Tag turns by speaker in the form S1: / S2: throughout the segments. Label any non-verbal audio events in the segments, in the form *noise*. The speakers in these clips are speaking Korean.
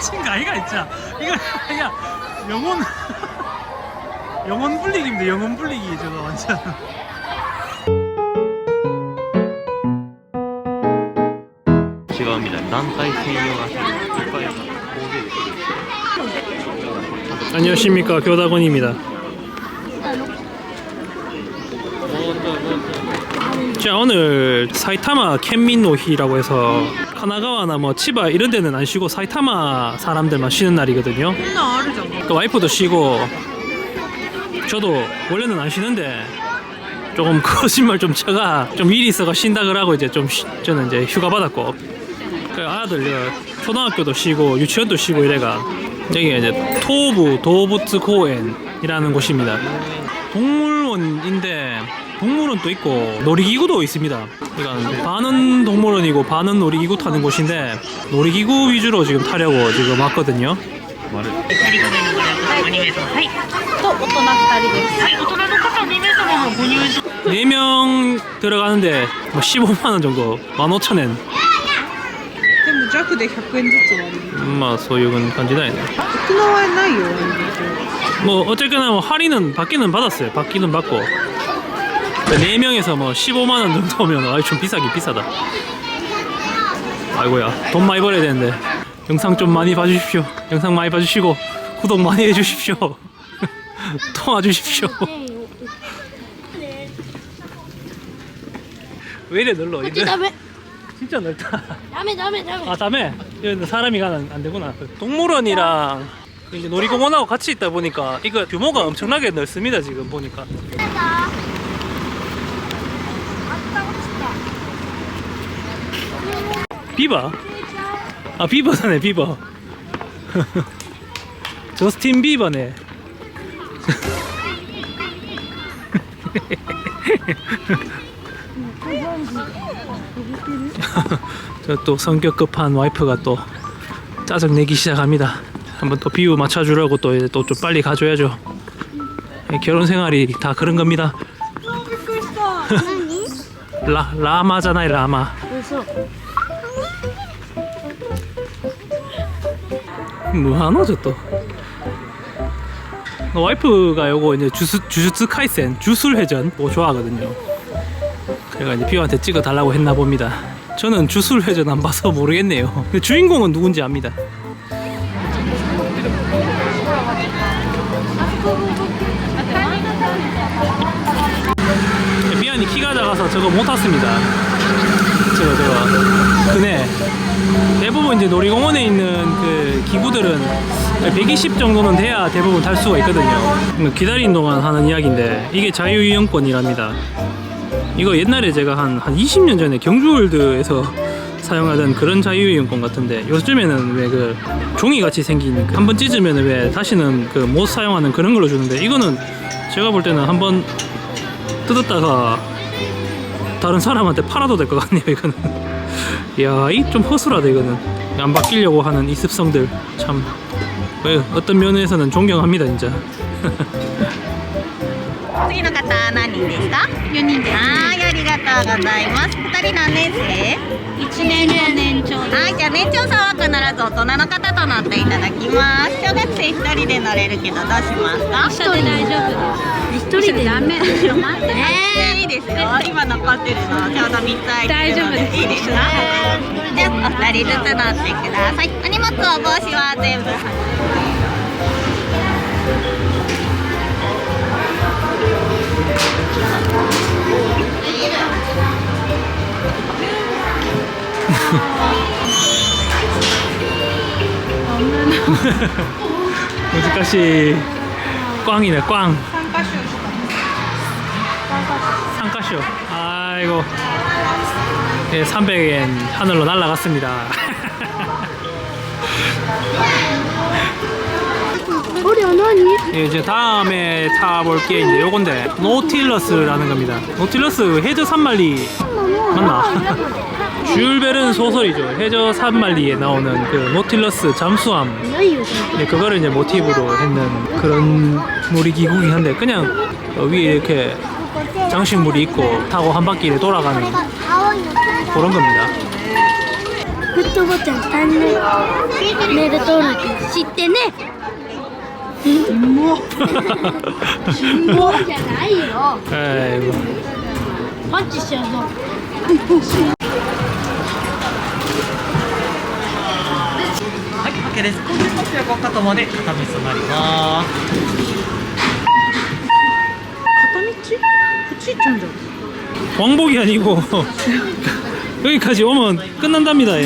S1: 미친 거 아이가 진짜. 이거 야 영혼 *laughs* 영혼 불리기입니다. 영혼 불리기 저거 완전.
S2: 지갑니다. 난파이 테이어가 난파이 고개
S1: 안녕하십니까. 교다곤입니다. 자 오늘 사이타마 캔민노히라고 해서 카나가와나 뭐 치바 이런 데는 안 쉬고 사이타마 사람들만 쉬는 날이거든요. 그 와이프도 쉬고 저도 원래는 안 쉬는데 조금 *laughs* 거짓말 좀 쳐가 좀 일이 있어가 쉰다 그러고 이제 좀 쉬- 저는 이제 휴가 받았고. 그 아들 저 초등학교도 쉬고 유치원도 쉬고 이래가 여기가 이제 토부 도부츠 공원이라는 곳입니다. 동물원인데 동물원도 있고 놀이기구도 있습니다. 그러니까 반은 동물원이고 반은 놀이기구 타는 곳인데 놀이기구 위주로 지금 타려고 지금 왔거든요.
S2: 丸
S3: 2人ごめんのご利用ください2名様はい
S4: と大人2人です。
S3: はい大人の方2名様もご入場
S1: 4명 들어가는데 뭐 15만 원 정도 15,000엔
S4: でも弱で100円ずつ割る。
S1: 마 소유는 간지나요.
S4: 僕のはないよ割引。
S1: 뭐 어쨌거나 뭐 할인은 받기는 받았어요. 받기는 받고. 4명에서 뭐 15만 원 정도면 아이 좀 비싸긴 비싸다. 아이고야 돈 많이 벌어야 되는데 영상 좀 많이 봐주십시오. 영상 많이 봐주시고 구독 많이 해주십시오. *laughs* 통화주십시오. *laughs* 왜 이래
S5: 늘러? 이제 *laughs*
S1: 진짜 넓다.
S5: 다음에 다음에 다음에
S1: 아 다음에 여기 사람이 가면 안 되구나. 동물원이랑 이제 놀이공원하고 같이 있다 보니까 이거 규모가 엄청나게 넓습니다 지금 보니까. 비바 아 비버네 비버 *laughs* 저스틴 비버네 *laughs* 저 또 성격 급한 와이프가 또 짜증 내기 시작합니다. 한번 또 비유 맞춰주려고 또 이제 또 좀 빨리 가줘야죠. 예, 결혼 생활이 다 그런 겁니다. 라, 라마잖아요 라마. 그래서 무한호죠 뭐 또 와이프가 요거 이제 주스, 주스 카이센 주술회전 뭐 좋아하거든요. 제가 이제 비오한테 찍어 달라고 했나 봅니다. 저는 주술회전 안 봐서 모르겠네요. 주인공은 누군지 압니다. 작아서 저거 못 탔습니다. 저거 저거 그네 대부분 이제 놀이공원에 있는 그 기구들은 120 정도는 돼야 대부분 탈 수가 있거든요. 기다리는 동안 하는 이야기인데 이게 자유이용권이랍니다. 이거 옛날에 제가 한, 한 20년 전에 경주월드에서 *laughs* 사용하던 그런 자유이용권 같은데 요즘에는 왜 그 종이 같이 생긴 한 번 찢으면 왜 다시는 그 못 사용하는 그런 걸로 주는데 이거는 제가 볼 때는 한번 뜯었다가 다른 사람한테 팔아도 될 것 같네요 이거는 *laughs* 이야 이 좀 허술하다 이거는 안 바뀌려고 하는 이 습성들 참 왜, 어떤 면에서는 존경합니다 진짜
S6: 次の方何人ですか4人ですはいありがとうございます2人何年生
S5: 1年目年長で
S6: はい じゃあ年長さんは必ず大人の方と乗っていただきます小学生1人で乗れるけどどうしますか
S5: 一人大丈夫です一人でダメ待って
S6: い。いですよ今残ってるのちょうど3つ空いて
S5: 大丈夫です
S6: いいですかじゃあお二人ずつ乗ってください。お荷物お帽子は全部 *laughs*
S1: 難しい꽝이네 꽝
S4: 参加賞した。
S1: 3箇所아이고 예, 300엔 하늘로 날아갔습니다 *laughs*
S5: これは何
S1: 예, 이제 다음에 타볼 게 이제 요건데 노틸러스라는 겁니다 노틸러스 해저 산말리 맞나? 줄ベ른 소설이죠 해저 산말리에 나오는 그 노틸러스 잠수함
S5: ないよ
S1: 네, 그거를 이제 모티브로 했는 그런 놀이기구긴 한데 그냥 어, 위에 이렇게 장식물이 있고 타고 한 바퀴를 돌아가는 그런 겁니다.
S5: グッドボタンチャンネルメール登録してね もうじゃないよ
S1: 아이고.
S5: パンチしちゃうぞ
S2: はい、OK です。これで805まで片道となります。
S4: 片道こっち行っちゃうんじゃん
S1: 왕복이 아니고 여기까지 오면 끝난답니다. 예.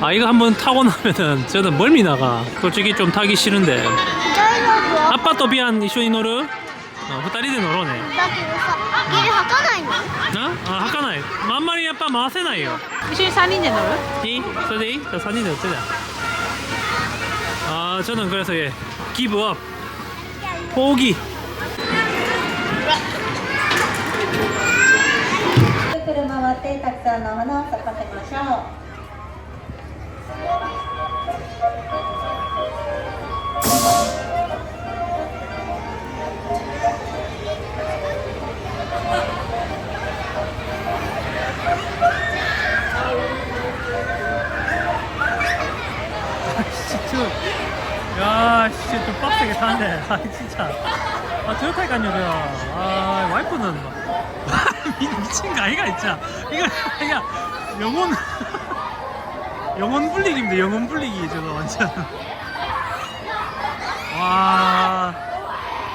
S1: 아 이거 한번 타고 나면은 저는 멀미 나가. 솔직히 좀 타기 싫은데.
S5: 大丈夫
S1: 아빠 또 비안 이쇼니 노르? 어, 후다리데 노르네.
S5: だけどさゲー吐かないの
S1: 나? 아, 하카나이. 만마리 아빠 마세나요.
S4: 一緒に3人で乗る
S1: 이? 서디? 자, 사진이 어쩌자. 아, 저는 그래서 예, 기브업. 포기.
S6: くる回ってたくさんのお花を咲かせましょう。
S1: 아. 야, 진짜 좀 빡세게 타네. 아, 진짜. 아, 저렇다니까요, 그냥. 아, 와이프는 막. *laughs* 미- 미친 거 아이가, 진짜. 이거, 그냥, 영혼. 영혼 불리기입니다, 영혼 불리기, 저거, 완전. 와.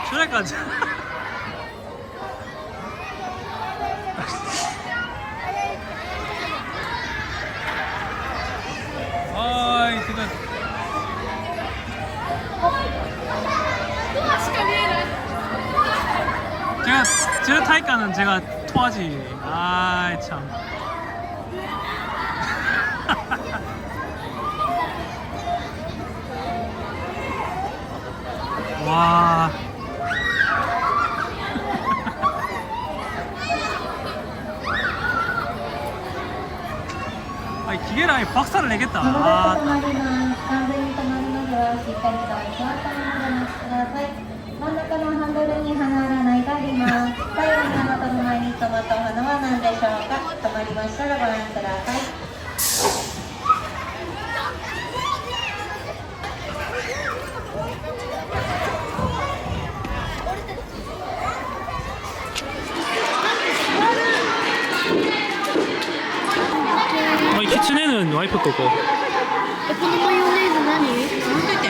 S1: 저래까지. *laughs* 아이, 그거. 제가 저 타이까는 제가 토하지. 아이 참. 와. 아 기계랑 박살을 내겠다.
S6: まもなく
S1: 아,
S6: 止まります。完全に止まるまではしっかりと座ったままでお待ちください。真ん中のハンドルに花占
S1: 키친에는 와이프 거고.
S5: えこのマヨネーズ何
S4: 置いといて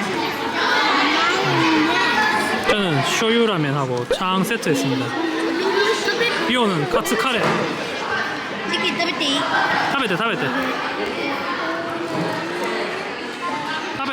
S1: 저는 쇼유라면하고 창 세트했습니다. 비오는 카츠 카레.
S5: チキン食べていい
S1: 타베테 타베테. 타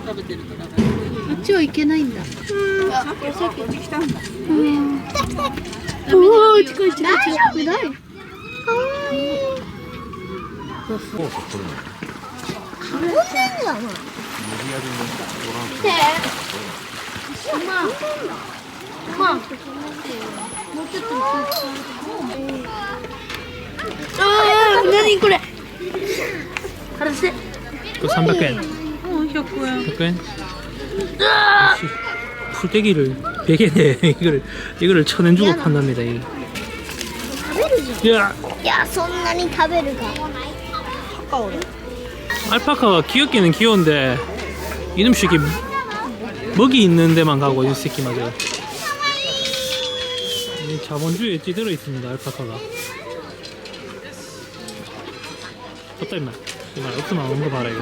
S1: 食べてるとなん
S5: あっちは行けないんだ。うん。さっき来たんだ。うん。うお、近い近い近い。大丈夫？かわい。そうそう。これ。かわいいんだな。無理やりね。見て。まう。まあ。もうちょっと。ああ、何これ。カラ。こ
S1: れ三百円。
S4: もう100円
S1: 100엔. 풀떼기를 100엔에 *laughs* 이거를 이거를 천엔 주고 판답니다. 이.
S5: 食べるじゃん
S1: 야,
S5: いやそんなに食べるか
S1: 알파카가 귀엽기는 귀여운데 이놈식이 먹이 있는 데만 가고 이 새끼 맞아요. 이 자본주의에 찌들어 있습니다 알파카가. 졌다 임마. 이말 없으면 안 온 거 봐라 이거.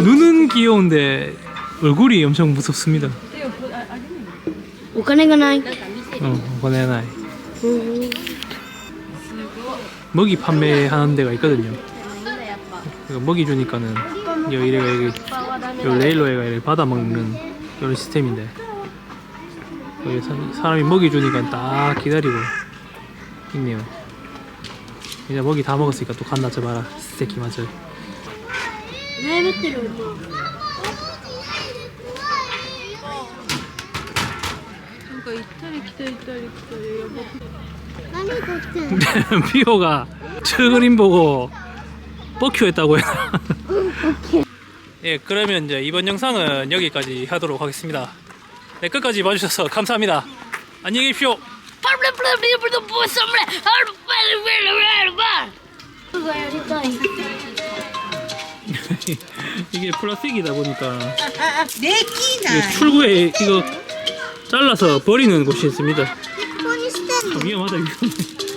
S1: 눈은 귀여운데 얼굴이 엄청 무섭습니다
S5: お金がない
S1: 어 보내나이 먹이 판매하는 데가 있거든요 그 먹이 주니까는 여 이래가 이게 요 레일로에가 이렇게 받아 먹는 이런 시스템인데 여기 사- 사람이 먹이 주니까 딱 기다리고 있네요 이제 먹이 다 먹었으니까 또 간다 쳐봐라 새끼 맞아 비오가 *laughs* 최그림 보고 뻑큐했다고요. *laughs* 예 그러면 이제 이번 영상은 여기까지 하도록 하겠습니다. 네 끝까지 봐주셔서 감사합니다. 안녕히 계십시오.
S5: 그거야 진짜 *laughs*
S1: 이게 플라스틱이다 보니까
S4: 내키나
S1: 출구에 이거 잘라서 버리는 곳이 있습니다.
S5: 폰이 스탠드.
S1: 아, 위험하다 위험해.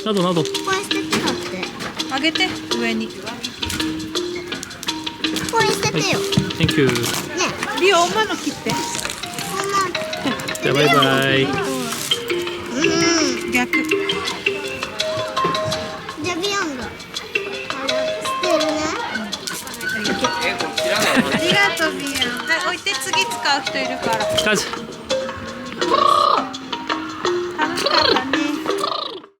S1: 나도 나도.
S5: 폰이 스탠드
S4: 어때? 아겠대?
S5: 왜니? 폰이 스탠드요.
S1: 땡큐.
S4: 네. 네 엄마는
S5: 기대. 엄마.
S1: 자 바이바이.
S4: 음.
S5: 야 그. えこちらがあ
S4: りがとうビアン。はい置いて次使う人いるから。
S1: 来たじ楽しかったね。